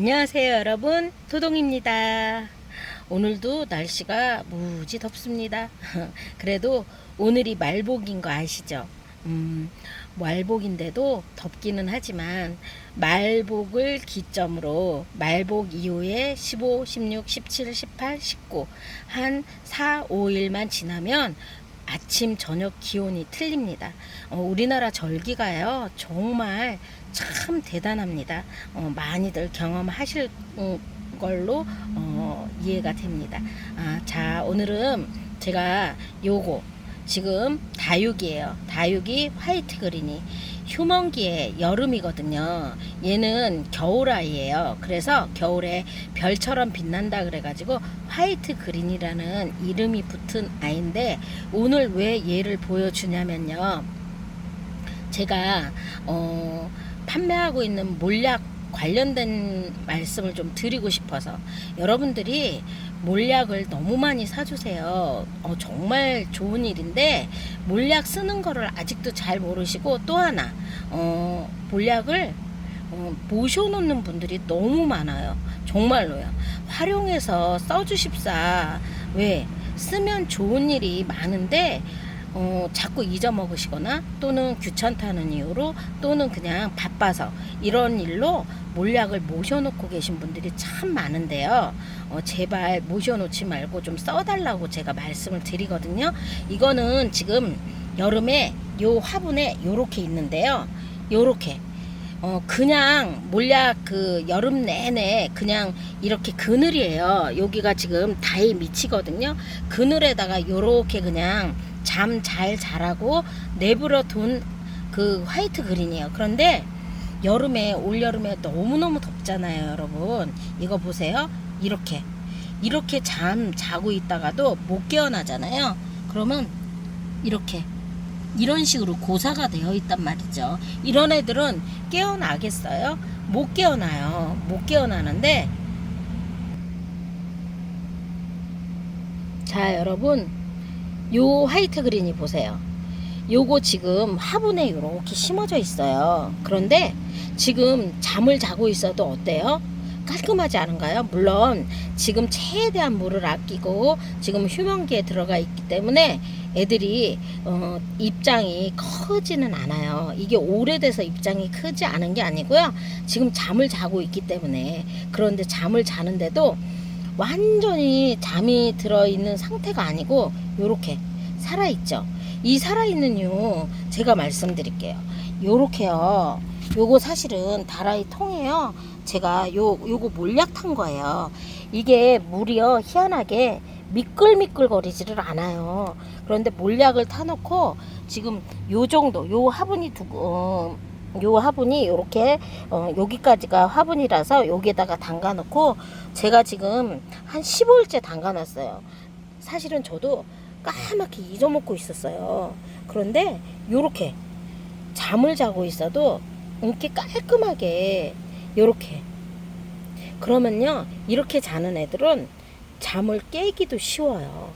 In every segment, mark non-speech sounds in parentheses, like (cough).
안녕하세요 여러분. 토동입니다. 오늘도 날씨가 무지 덥습니다. (laughs) 그래도 오늘이 말복인 거 아시죠? 음, 말복인데도 덥기는 하지만 말복을 기점으로 말복 이후에 15, 16, 17, 18, 19 한 4, 5일만 지나면 아침 저녁 기온이 틀립니다. 어, 우리나라 절기가요 정말 참 대단합니다. 어, 많이들 경험하실 음, 걸로 어, 이해가 됩니다. 아, 자 오늘은 제가 요거 지금 다육이에요. 다육이 화이트 그린이 휴먼기의 여름이거든요. 얘는 겨울아이예요. 그래서 겨울에 별처럼 빛난다 그래가지고 화이트 그린이라는 이름이 붙은 아이인데 오늘 왜 얘를 보여주냐면요. 제가 어, 판매하고 있는 몰약 관련된 말씀을 좀 드리고 싶어서 여러분들이 몰약을 너무 많이 사주세요. 어, 정말 좋은 일인데 몰약 쓰는 거를 아직도 잘 모르시고 또 하나 어, 몰약을 어, 모셔놓는 분들이 너무 많아요. 정말로요. 활용해서 써주십사. 왜? 쓰면 좋은 일이 많은데 어, 자꾸 잊어먹으시거나 또는 귀찮다는 이유로 또는 그냥 바빠서 이런 일로 몰약을 모셔놓고 계신 분들이 참 많은데요. 어, 제발 모셔놓지 말고 좀 써달라고 제가 말씀을 드리거든요. 이거는 지금 여름에 요 화분에 요렇게 있는데요. 요렇게 어 그냥 몰약 그 여름 내내 그냥 이렇게 그늘이에요. 여기가 지금 다에 미치거든요. 그늘에다가 요렇게 그냥 잠 잘 자라고 내버려 둔그 화이트 그린이에요. 그런데 여름에 올 여름에 너무너무 덥잖아요, 여러분. 이거 보세요. 이렇게 이렇게 잠 자고 있다가도 못 깨어나잖아요. 그러면 이렇게 이런 식으로 고사가 되어 있단 말이죠. 이런 애들은 깨어나겠어요? 못 깨어나요. 못 깨어나는데 자, 여러분 요 화이트 그린이 보세요. 요거 지금 화분에 이렇게 심어져 있어요. 그런데 지금 잠을 자고 있어도 어때요? 깔끔하지 않은가요? 물론 지금 최대한 물을 아끼고 지금 휴먼기에 들어가 있기 때문에 애들이 어, 입장이 크지는 않아요. 이게 오래돼서 입장이 크지 않은 게 아니고요. 지금 잠을 자고 있기 때문에 그런데 잠을 자는데도 완전히 잠이 들어 있는 상태가 아니고 요렇게 살아 있죠. 이 살아 있는 이유 제가 말씀드릴게요. 요렇게요. 요거 사실은 다라이 통이에요. 제가 요 요거 몰약 탄 거예요. 이게 물이요 희한하게 미끌미끌 거리지를 않아요. 그런데 몰약을 타놓고 지금 요 정도 요 화분이 두고 어, 요 화분이 요렇게 어, 여기까지가 화분이라서 여기에다가 담가 놓고 제가 지금 한 15일째 담가 놨어요. 사실은 저도 까맣게 잊어먹고 있었어요. 그런데 요렇게 잠을 자고 있어도 이렇게 깔끔하게 요렇게 그러면요 이렇게 자는 애들은 잠을 깨기도 쉬워요.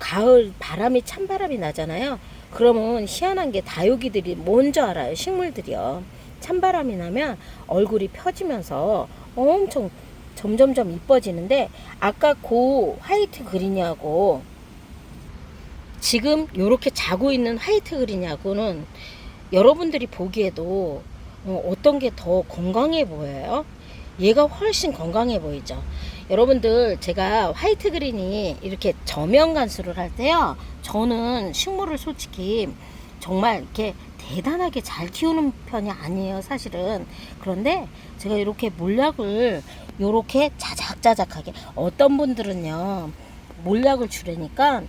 가을 바람이 찬 바람이 나잖아요. 그러면 희한한 게 다육이들이 뭔지 알아요. 식물들이요. 찬바람이 나면 얼굴이 펴지면서 엄청 점점점 이뻐지는데 아까 그 화이트 그린이하고 지금 요렇게 자고 있는 화이트 그린이하고는 여러분들이 보기에도 어, 떤 게 더 건강해 보여요? 얘가 훨씬 건강해 보이죠? 여러분들 제가 화이트 그린이 이렇게 저면 간수를 할 때요 저는 식물을 솔직히 정말 이렇게 대단하게 잘 키우는 편이 아니에요 사실은. 그런데 제가 이렇게 몰약을 이렇게 자작자작하게 어떤 분들은요 몰약을 주려니까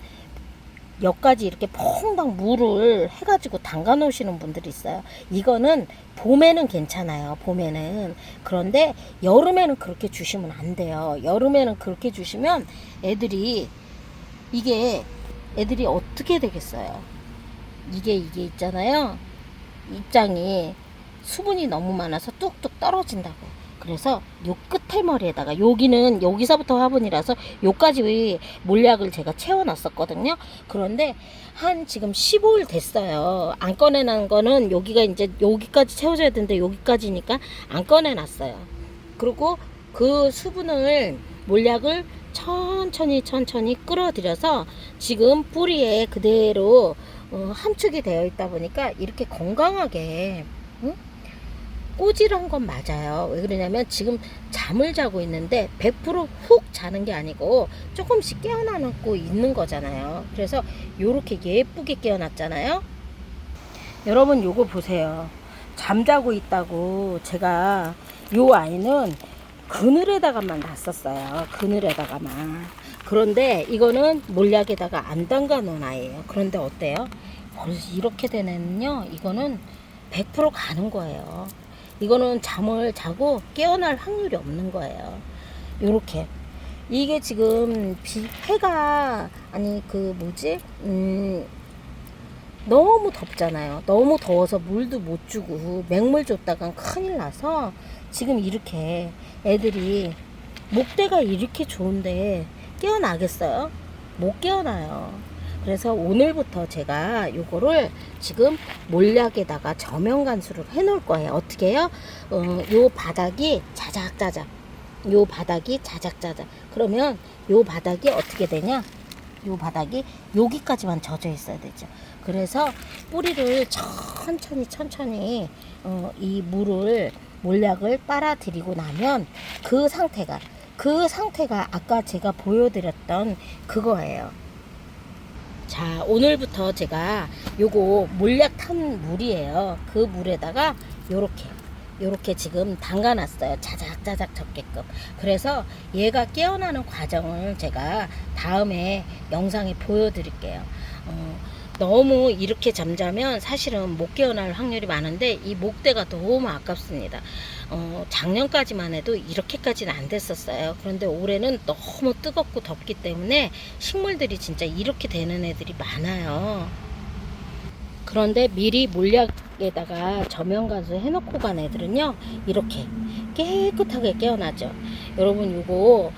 여기까지 이렇게 퐁당 물을 해가지고 담가 놓으시는 분들이 있어요. 이거는 봄에는 괜찮아요. 봄에는. 그런데 여름에는 그렇게 주시면 안 돼요. 여름에는 그렇게 주시면 애들이 이게 애들이 어떻게 되겠어요? 이게 이게 있잖아요. 입장이 수분이 너무 많아서 뚝뚝 떨어진다고. 그래서 요 끝에머리에다가 여기는 여기서부터 화분이라서 요까지 몰약을 제가 채워놨었거든요. 그런데 한 지금 15일 됐어요. 안 꺼내놓은 거는 여기가 이제 여기까지 채워져야 되는데 여기까지니까 안 꺼내놨어요. 그리고 그 수분을 몰약을 천천히 천천히 끌어들여서 지금 뿌리에 그대로 어, 함축이 되어 있다 보니까 이렇게 건강하게 응? 꼬질한 건 맞아요. 왜 그러냐면 지금 잠을 자고 있는데 100%훅 자는 게 아니고 조금씩 깨어나고 있는 거잖아요. 그래서 요렇게 예쁘게 깨어났잖아요. 여러분 요거 보세요. 잠자고 있다고 제가 요 아이는 그늘에다가만 놨었어요. 그늘에다가만. 그런데 이거는 몰약에다가 안 담가 놓은 아이예요. 그런데 어때요? 벌써 이렇게 된 애는요. 이거는 100% 가는 거예요. 이거는 잠을 자고 깨어날 확률이 없는 거예요. 요렇게. 이게 지금 비, 해가, 아니, 그 뭐지? 음, 너무 덥잖아요. 너무 더워서 물도 못 주고 맹물 줬다간 큰일 나서 지금 이렇게 애들이 목대가 이렇게 좋은데 깨어나겠어요? 못 깨어나요. 그래서 오늘부터 제가 요거를 지금 몰약에다가 저면 간수를 해 놓을 거예요. 어떻게 해요? 어, 요 바닥이 자작자작. 요 바닥이 자작자작. 그러면 요 바닥이 어떻게 되냐? 요 바닥이 여기까지만 젖어 있어야 되죠. 그래서 뿌리를 천천히 천천히 어, 이 물을 몰약을 빨아들이고 나면 그 상태가 그 상태가 아까 제가 보여드렸던 그거예요. 자 오늘부터 제가 요거 몰약 탄 물이에요. 그 물에다가 요렇게 요렇게 지금 담가놨어요. 자작자작 젖게끔. 그래서 얘가 깨어나는 과정을 제가 다음에 영상에 보여드릴게요. 어, 너무 이렇게 잠자면 사실은 못 깨어날 확률이 많은데 이 목대가 너무 아깝습니다. 어, 작년까지만 해도 이렇게까지는 안 됐었어요. 그런데 올해는 너무 뜨겁고 덥기 때문에 식물들이 진짜 이렇게 되는 애들이 많아요. 그런데 미리 몰약에다가 저면간수 해놓고 간 애들은요 이렇게 깨끗하게 깨어나죠 여러분 이거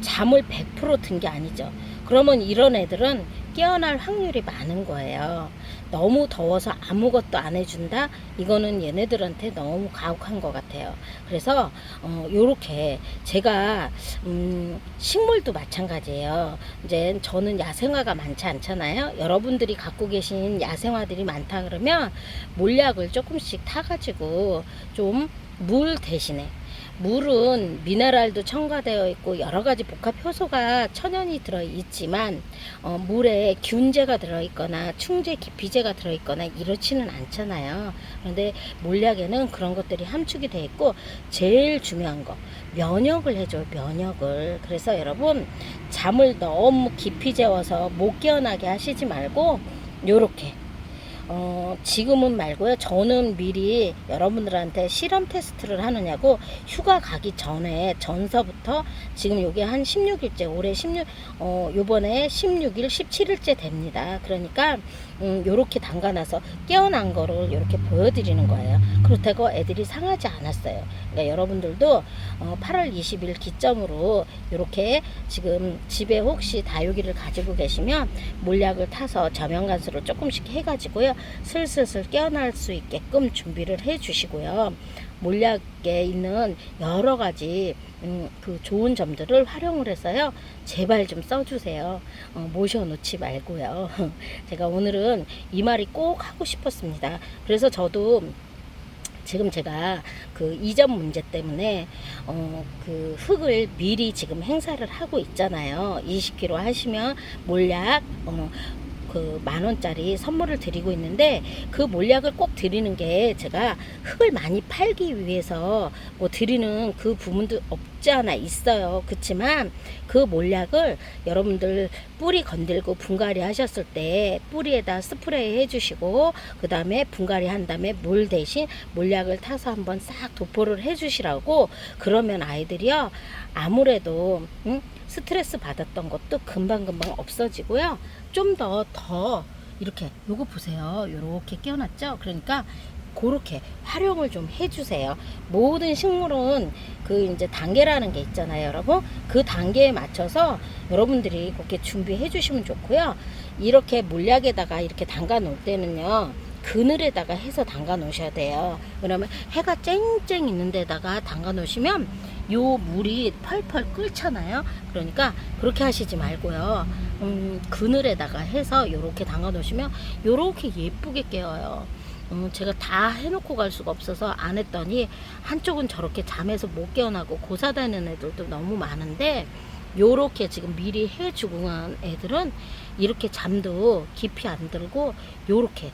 잠을 100%든 게 아니죠 그러면 이런 애들은 깨어날 확률이 많은 거예요. 너무 더워서 아무것도 안 해준다? 이거는 얘네들한테 너무 가혹한 것 같아요. 그래서 어 요렇게 제가 음 식물도 마찬가지예요. 이제 저는 야생화가 많지 않잖아요. 여러분들이 갖고 계신 야생화들이 많다 그러면 몰약을 조금씩 타가지고 좀 물 대신에 물은 미네랄도 첨가되어 있고 여러 가지 복합 효소가 천연이 들어 있지만 어, 물에 균제가 들어 있거나 충제 기피제가 들어 있거나 이렇지는 않잖아요. 그런데 몰약에는 그런 것들이 함축이 돼 있고 제일 중요한 거 면역을 해줘요. 면역을. 그래서 여러분 잠을 너무 깊이 재워서 못 깨어나게 하시지 말고 요렇게 어, 지금은 말고요. 저는 미리 여러분들한테 실험 테스트를 하느냐고 휴가 가기 전에 전서부터 지금 요게 한 16일째, 올해 16, 어, 요번에 16일, 17일째 됩니다. 그러니까, 음, 요렇게 담가놔서 깨어난 거를 요렇게 보여드리는 거예요. 그렇다고 애들이 상하지 않았어요. 그러니까 여러분들도 어, 8월 20일 기점으로 요렇게 지금 집에 혹시 다육이를 가지고 계시면 몰약을 타서 저면간수를 조금씩 해가지고요. 슬슬슬 깨어날 수 있게끔 준비를 해 주시고요. 몰약에 있는 여러 가지 음, 그 좋은 점들을 활용을 해서요. 제발 좀 써주세요. 어, 모셔놓지 말고요. (laughs) 제가 오늘은 이 말이 꼭 하고 싶었습니다. 그래서 저도 지금 제가 그 이전 문제 때문에 어 그 흙을 미리 지금 행사를 하고 있잖아요. 20kg 하시면 몰약 어 그 만 원짜리 선물을 드리고 있는데 그 몰약을 꼭 드리는 게 제가 흙을 많이 팔기 위해서 뭐 드리는 그 부분도 없지 않아 있어요. 그렇지만 그 몰약을 여러분들 뿌리 건들고 분갈이 하셨을 때 뿌리에다 스프레이 해주시고 그 다음에 분갈이 한 다음에 물 대신 몰약을 타서 한번 싹 도포를 해주시라고 그러면 아이들이요 아무래도 응? 스트레스 받았던 것도 금방금방 없어지고요 좀 더더 이렇게 요거 보세요 요렇게 깨어났죠 그러니까 그렇게 활용을 좀 해주세요. 모든 식물은 그 이제 단계라는 게 있잖아요, 여러분. 그 단계에 맞춰서 여러분들이 그렇게 준비해 주시면 좋고요. 이렇게 물약에다가 이렇게 담가 놓을 때는요, 그늘에다가 해서 담가 놓으셔야 돼요. 그러면 해가 쨍쨍 있는 데다가 담가 놓으시면 요 물이 펄펄 끓잖아요. 그러니까 그렇게 하시지 말고요. 음, 그늘에다가 해서 요렇게 담가 놓으시면 요렇게 예쁘게 깨어요. 음, 제가 다 해놓고 갈 수가 없어서 안 했더니 한쪽은 저렇게 잠에서 못 깨어나고 고사되는 애들도 너무 많은데 요렇게 지금 미리 해주고 간 애들은 이렇게 잠도 깊이 안 들고 요렇게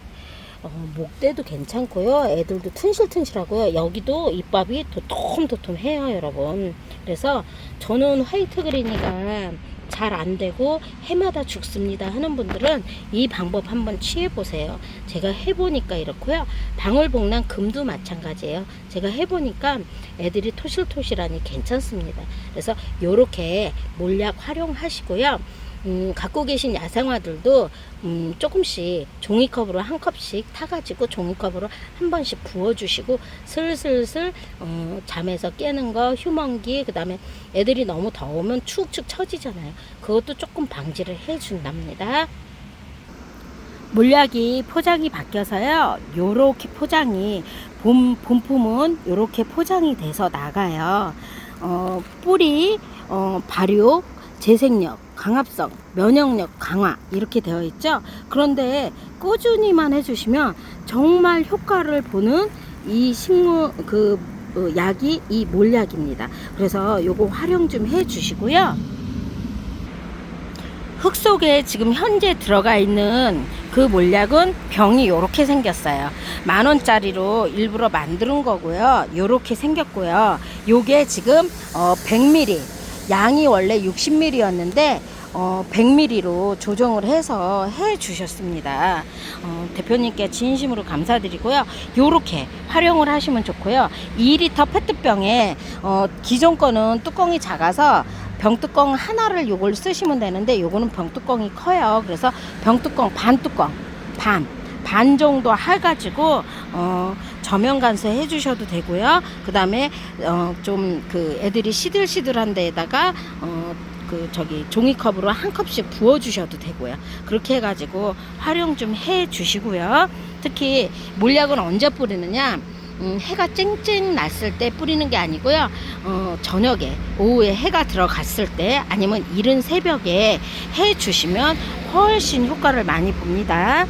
어, 목대도 괜찮고요. 애들도 튼실튼실하고요. 여기도 입밥이 도톰도톰해요, 여러분. 그래서 저는 화이트 그린이가 잘 안 되고 해마다 죽습니다 하는 분들은 이 방법 한번 취해 보세요. 제가 해보니까 이렇고요. 방울복랑 금도 마찬가지예요. 제가 해보니까 애들이 토실토실하니 괜찮습니다. 그래서 요렇게 몰약 활용하시고요. 음, 갖고 계신 야생화들도 음, 조금씩 종이컵으로 한 컵씩 타가지고 종이컵으로 한 번씩 부어주시고 슬슬슬 어, 잠에서 깨는 거 휴먼기 그 다음에 애들이 너무 더우면 축축 처지잖아요. 그것도 조금 방지를 해준답니다. 물약이 포장이 바뀌어서요. 요렇게 포장이 봄, 봄품은 요렇게 포장이 돼서 나가요. 어, 뿌리 어, 발효 재생력, 강합성, 면역력 강화 이렇게 되어 있죠. 그런데 꾸준히만 해주시면 정말 효과를 보는 이 식물 그 어, 약이 이 몰약입니다. 그래서 요거 활용 좀 해주시고요. 흙 속에 지금 현재 들어가 있는 그 몰약은 병이 이렇게 생겼어요. 만 원짜리로 일부러 만드는 거고요. 이렇게 생겼고요. 요게 지금 어 100ml 양이 원래 60ml였는데 어, 100ml로 조정을 해서 해 주셨습니다. 어, 대표님께 진심으로 감사드리고요. 요렇게 활용을 하시면 좋고요. 2리터 페트병에 어, 기존 거는 뚜껑이 작아서 병뚜껑 하나를 요걸 쓰시면 되는데 요거는 병뚜껑이 커요. 그래서 병뚜껑 반 뚜껑 반. 반 정도 해가지고 어, 저면 간수 해주셔도 되고요. 그 다음에 어, 좀 그 애들이 시들시들한 데에다가 어, 그 저기 종이컵으로 한 컵씩 부어 주셔도 되고요. 그렇게 해가지고 활용 좀 해 주시고요. 특히 몰약은 언제 뿌리느냐? 음, 해가 쨍쨍 났을 때 뿌리는 게 아니고요. 어, 저녁에 오후에 해가 들어갔을 때 아니면 이른 새벽에 해 주시면 훨씬 효과를 많이 봅니다.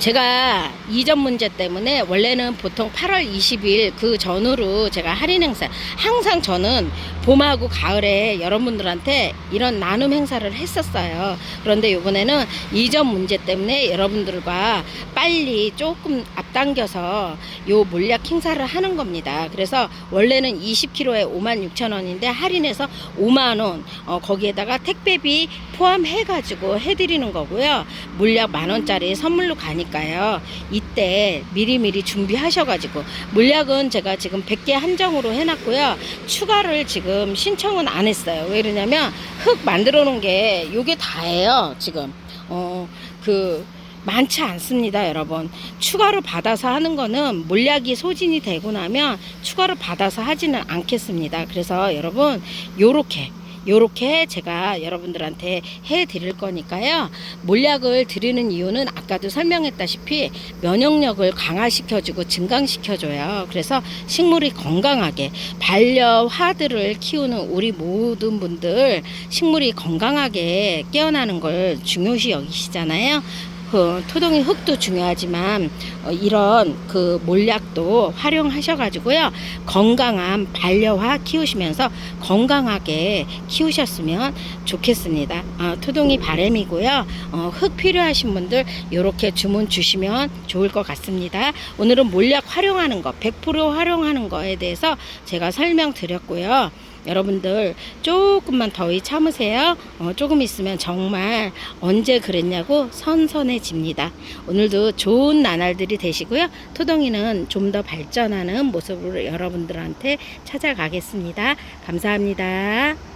제가 이전 문제 때문에 원래는 보통 8월 20일 그 전후로 제가 할인 행사 항상 저는 봄하고 가을에 여러분들한테 이런 나눔 행사를 했었어요. 그런데 이번에는 이전 문제 때문에 여러분들과 빨리 조금 앞당겨서 요 몰약 행사를 하는 겁니다. 그래서 원래는 20kg에 5만 6천 원인데 할인해서 5만 원 어, 거기에다가 택배비 포함해 가지고 해 드리는 거고요. 물약 만 원짜리 선물로 가니까 요. 이때 미리미리 준비하셔가지고 물약은 제가 지금 100개 한정으로 해놨고요. 추가를 지금 신청은 안 했어요. 왜 그러냐면 흙 만들어 놓은 게 요게 다예요. 지금 어 그 많지 않습니다, 여러분. 추가로 받아서 하는 거는 물약이 소진이 되고 나면 추가로 받아서 하지는 않겠습니다. 그래서 여러분, 요렇게 요렇게 제가 여러분들한테 해 드릴 거니까요. 몰약을 드리는 이유는 아까도 설명했다시피 면역력을 강화시켜주고 증강시켜줘요. 그래서 식물이 건강하게 반려화들을 키우는 우리 모든 분들 식물이 건강하게 깨어나는 걸 중요시 여기시잖아요. 그 토동이 흙도 중요하지만 어, 이런 그 몰약도 활용하셔가지고요 건강한 반려화 키우시면서 건강하게 키우셨으면 좋겠습니다. 어, 토동이 바램이고요. 어, 흙 필요하신 분들 이렇게 주문 주시면 좋을 것 같습니다. 오늘은 몰약 활용하는 거, 100% 활용하는 거에 대해서 제가 설명드렸고요. 여러분들 조금만 더위 참으세요. 어, 조금 있으면 정말 언제 그랬냐고 선선해집니다. 오늘도 좋은 나날들이 되시고요. 토동이는 좀 더 발전하는 모습으로 여러분들한테 찾아가겠습니다. 감사합니다.